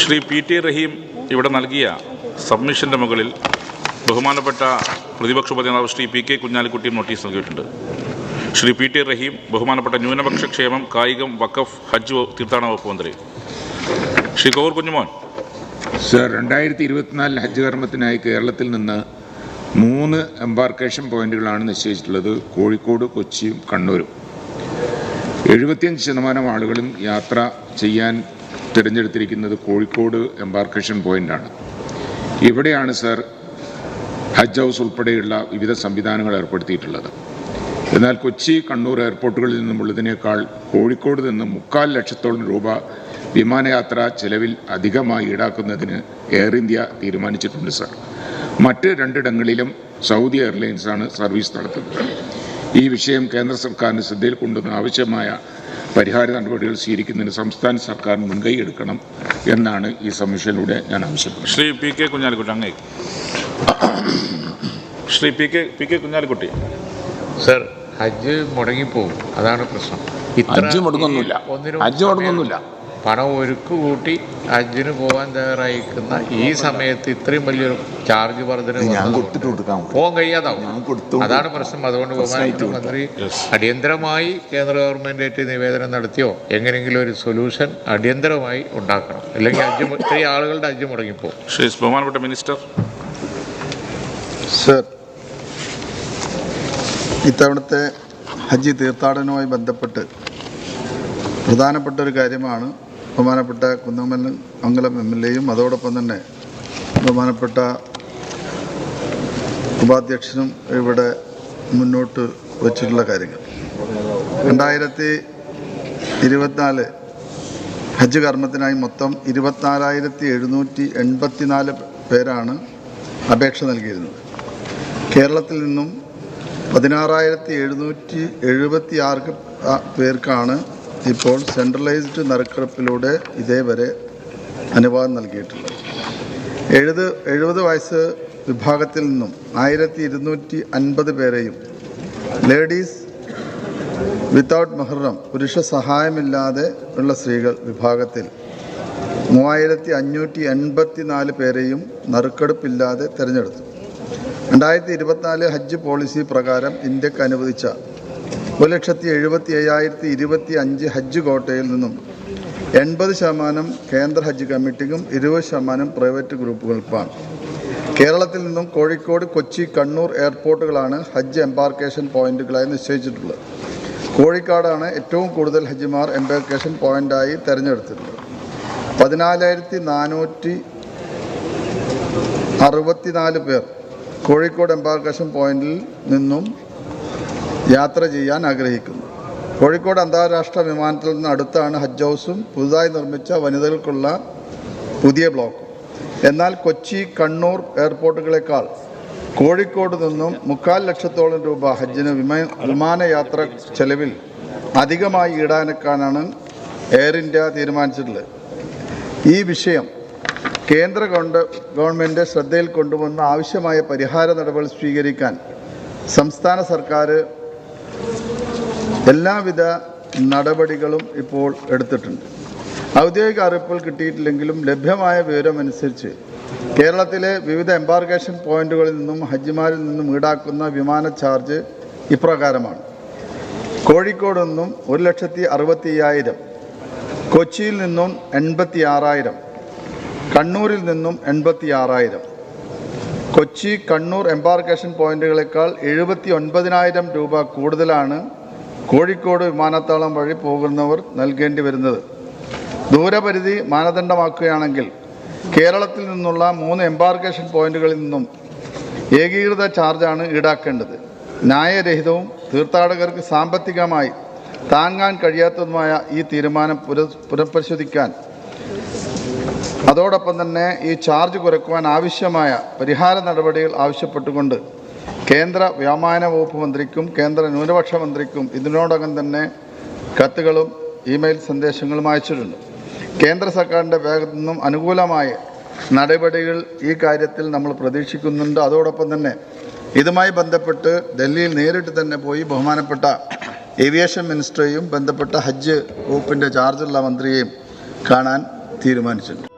Shri P T റഹീം ഇവിടെ നൽകിയ സബ്മിഷന്റെ മുകളിൽ ബഹുമാനപ്പെട്ട പ്രതിപക്ഷ ഉപനേതാവ് ശ്രീ പി കെ കുഞ്ഞാലിക്കുട്ടിയും നോട്ടീസ് നൽകിയിട്ടുണ്ട്. ശ്രീ പി ടി റഹീം ബഹുമാനപ്പെട്ട ന്യൂനപക്ഷ ക്ഷേമം കായികം വഖഫ് ഹജ്ജ് തീർത്ഥാടന വകുപ്പ് മന്ത്രി. ശ്രീ കോവൂർ കുഞ്ഞുമോൻ. സർ രണ്ടായിരത്തി ഇരുപത്തിനാലിൽ ഹജ്ജ് കർമ്മത്തിനായി കേരളത്തിൽ നിന്ന് മൂന്ന് എംബാർക്കേഷൻ പോയിന്റുകളാണ് നിശ്ചയിച്ചിട്ടുള്ളത്. കോഴിക്കോട് കൊച്ചിയും കണ്ണൂരും. എഴുപത്തിയഞ്ച് ശതമാനം ആളുകളും യാത്ര ചെയ്യാൻ തിരഞ്ഞെടുത്തിരിക്കുന്നത് കോഴിക്കോട് എംബാർക്കേഷൻ പോയിന്റാണ്. ഇവിടെയാണ് സർ ഹജ്ജ് ഹൗസ് ഉൾപ്പെടെയുള്ള വിവിധ സംവിധാനങ്ങൾ ഏർപ്പെടുത്തിയിട്ടുള്ളത്. എന്നാൽ കൊച്ചി കണ്ണൂർ എയർപോർട്ടുകളിൽ നിന്നുമുള്ളതിനേക്കാൾ കോഴിക്കോട് നിന്ന് മുക്കാൽ ലക്ഷത്തോളം രൂപ വിമാനയാത്ര ചെലവിൽ അധികമായി ഈടാക്കുന്നതിന് എയർ ഇന്ത്യ തീരുമാനിച്ചിട്ടുണ്ട് സർ. മറ്റ് രണ്ടിടങ്ങളിലും സൗദി എയർലൈൻസാണ് സർവീസ് നടത്തുന്നത്. ഈ വിഷയം കേന്ദ്ര സർക്കാരിന് ശ്രദ്ധയിൽ കൊണ്ടുവന്ന ആവശ്യമായ പരിഹാര നടപടികൾ സ്വീകരിക്കുന്നതിന് സംസ്ഥാന സർക്കാർ മുൻകൈ എടുക്കണം എന്നാണ് ഈ സബ്മിഷനിലൂടെ ഞാൻ ആവശ്യപ്പെടുന്നത്. ശ്രീ പി കെ കുഞ്ഞാലിക്കുട്ടി അങ്ങേ. Shri P K P K Kunhalikutty. Sir Hajj മുടങ്ങിപ്പോകും അതാണ് പ്രശ്നം. ഹജ്ജ് മുടങ്ങുന്നില്ല. ഹജ്ജ് മുടങ്ങുന്നില്ല. പണം ഒരുക്ക് കൂട്ടി ഹജ്ജിന് പോകാൻ തയ്യാറായിരിക്കുന്ന ഈ സമയത്ത് ഇത്രയും വലിയൊരു ചാർജ് വർധന പോകാൻ കഴിയാതാവും. അതാണ് പ്രശ്നം. അതുകൊണ്ട് ബഹുമാനപ്പെട്ട മന്ത്രി അടിയന്തരമായി കേന്ദ്ര ഗവൺമെന്റായിട്ട് നിവേദനം നടത്തിയോ എങ്ങനെയെങ്കിലും ഒരു സൊല്യൂഷൻ അടിയന്തരമായി ഉണ്ടാക്കണം. അല്ലെങ്കിൽ ഹജ്ജ് ഇത്രയും ആളുകളുടെ ഹജ്ജ് മുടങ്ങിപ്പോകും ബഹുമാനപ്പെട്ട മിനിസ്റ്റർ സർ ഇത്തവണത്തെ ഹജ്ജ് തീർത്ഥാടനവുമായി ബന്ധപ്പെട്ട് പ്രധാനപ്പെട്ട ഒരു കാര്യമാണ് ബഹുമാനപ്പെട്ട കുന്നമൽ മംഗലം എം എൽ എയും അതോടൊപ്പം തന്നെ ബഹുമാനപ്പെട്ട ഉപാധ്യക്ഷനും ഇവിടെ മുന്നോട്ട് വച്ചിട്ടുള്ള കാര്യങ്ങൾ. രണ്ടായിരത്തി ഇരുപത്തിനാല് ഹജ്ജ് കർമ്മത്തിനായി മൊത്തം ഇരുപത്തിനാലായിരത്തി എഴുന്നൂറ്റി എൺപത്തിനാല് പേരാണ് അപേക്ഷ നൽകിയിരുന്നത്. കേരളത്തിൽ നിന്നും പതിനാറായിരത്തി എഴുന്നൂറ്റി എഴുപത്തി ആറ് പേർക്കാണ് ഇപ്പോൾ സെൻട്രലൈസ്ഡ് നറുക്കെടുപ്പിലൂടെ ഇതേവരെ അനുവാദം നൽകിയിട്ടുള്ളത് എഴുപത് എഴുപത് വയസ്സ് വിഭാഗത്തിൽ നിന്നും ആയിരത്തി ഇരുന്നൂറ്റി അൻപത് പേരെയും ലേഡീസ് വിത്തൗട്ട് മെഹ്റം പുരുഷ സഹായമില്ലാതെ ഉള്ള സ്ത്രീകൾ വിഭാഗത്തിൽ മൂവായിരത്തി അഞ്ഞൂറ്റി എൺപത്തി നാല് പേരെയും നറുക്കെടുപ്പില്ലാതെ തിരഞ്ഞെടുത്തു. രണ്ടായിരത്തി ഇരുപത്തിനാല് ഹജ്ജ് പോളിസി പ്രകാരം ഇന്ത്യയ്ക്ക് അനുവദിച്ച ഒരു ലക്ഷത്തി എഴുപത്തി അയ്യായിരത്തി ഇരുപത്തി അഞ്ച് ഹജ്ജ് കോട്ടയിൽ നിന്നും എൺപത് ശതമാനം കേന്ദ്ര ഹജ്ജ് കമ്മിറ്റിക്കും ഇരുപത് ശതമാനം പ്രൈവറ്റ് ഗ്രൂപ്പുകൾക്കുമാണ്. കേരളത്തിൽ നിന്നും കോഴിക്കോട് കൊച്ചി കണ്ണൂർ എയർപോർട്ടുകളാണ് ഹജ്ജ് എംബാർക്കേഷൻ പോയിന്റുകളായി നിശ്ചയിച്ചിട്ടുള്ളത്. കോഴിക്കാടാണ് ഏറ്റവും കൂടുതൽ ഹജ്ജിമാർ എംബാർക്കേഷൻ പോയിന്റായി തിരഞ്ഞെടുത്തിട്ടുള്ളത്. പതിനാലായിരത്തി നാനൂറ്റി അറുപത്തിനാല് പേർ കോഴിക്കോട് എംബാർക്കേഷൻ പോയിന്റിൽ നിന്നും യാത്ര ചെയ്യാൻ ആഗ്രഹിക്കുന്നു. കോഴിക്കോട് അന്താരാഷ്ട്ര വിമാനത്തിൽ നിന്ന് അടുത്താണ് ഹജ്ജ് ഹൗസും പുതുതായി നിർമ്മിച്ച വനിതകൾക്കുള്ള പുതിയ ബ്ലോക്കും. എന്നാൽ കൊച്ചി കണ്ണൂർ എയർപോർട്ടുകളേക്കാൾ കോഴിക്കോട് നിന്നും മുക്കാൽ ലക്ഷത്തോളം രൂപ ഹജ്ജിന് വിമാ വിമാനയാത്ര ചെലവിൽ അധികമായി ഈടാനക്കാനാണ് എയർ ഇന്ത്യ തീരുമാനിച്ചിട്ടുള്ളത്. ഈ വിഷയം കേന്ദ്ര ഗവൺമെന്റ് ശ്രദ്ധയിൽ കൊണ്ടുവന്ന ആവശ്യമായ പരിഹാര നടപടി സ്വീകരിക്കാൻ സംസ്ഥാന സർക്കാർ എല്ലാവിധ നടപടികളും ഇപ്പോൾ എടുത്തിട്ടുണ്ട്. ഔദ്യോഗിക അറിയിപ്പുകൾ കിട്ടിയിട്ടില്ലെങ്കിലും ലഭ്യമായ വിവരമനുസരിച്ച് കേരളത്തിലെ വിവിധ എംബാർഗേഷൻ പോയിന്റുകളിൽ നിന്നും ഹജ്ജിമാരിൽ നിന്നും ഈടാക്കുന്ന വിമാന ചാർജ് ഇപ്രകാരമാണ്. കോഴിക്കോട് നിന്നും ഒരു ലക്ഷത്തി അറുപത്തി അയ്യായിരം കൊച്ചിയിൽ നിന്നും എൺപത്തി ആറായിരം കണ്ണൂരിൽ നിന്നും എൺപത്തി ആറായിരം കൊച്ചി കണ്ണൂർ എംബാർക്കേഷൻ പോയിന്റുകളേക്കാൾ എഴുപത്തി ഒൻപതിനായിരം രൂപ കൂടുതലാണ് കോഴിക്കോട് വിമാനത്താവളം വഴി പോകുന്നവർ നൽകേണ്ടി വരുന്നത്. ദൂരപരിധി മാനദണ്ഡമാക്കുകയാണെങ്കിൽ കേരളത്തിൽ നിന്നുള്ള മൂന്ന് എംബാർക്കേഷൻ പോയിന്റുകളിൽ നിന്നും ഏകീകൃത ചാർജാണ് ഈടാക്കേണ്ടത്. ന്യായരഹിതവും തീർത്ഥാടകർക്ക് സാമ്പത്തികമായി താങ്ങാൻ കഴിയാത്തതുമായ ഈ തീരുമാനം പുര പുനഃപരിശോധിക്കാൻ. അതോടൊപ്പം തന്നെ ഈ ചാർജ് കുറയ്ക്കുവാൻ ആവശ്യമായ പരിഹാര നടപടികൾ ആവശ്യപ്പെട്ടുകൊണ്ട് കേന്ദ്ര വ്യോമയാന വകുപ്പ് മന്ത്രിക്കും കേന്ദ്ര ന്യൂനപക്ഷ മന്ത്രിക്കും ഇതിനോടകം തന്നെ കത്തുകളും ഇമെയിൽ സന്ദേശങ്ങളും അയച്ചിട്ടുണ്ട്. കേന്ദ്ര സർക്കാരിന്റെ ഭാഗത്തു നിന്നും അനുകൂലമായ നടപടികൾ ഈ കാര്യത്തിൽ നമ്മൾ പ്രതീക്ഷിക്കുന്നുണ്ട്. അതോടൊപ്പം തന്നെ ഇതുമായി ബന്ധപ്പെട്ട് ഡൽഹിയിൽ നേരിട്ട് തന്നെ പോയി ബഹുമാനപ്പെട്ട ഏവിയേഷൻ മിനിസ്റ്ററെയും ബന്ധപ്പെട്ട ഹജ്ജ് വകുപ്പിന്റെ ചാർജുള്ള മന്ത്രിയെയും കാണാൻ തീരുമാനിച്ചിട്ടുണ്ട്.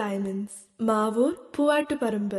Diamonds Mavoor Poovattuparamba.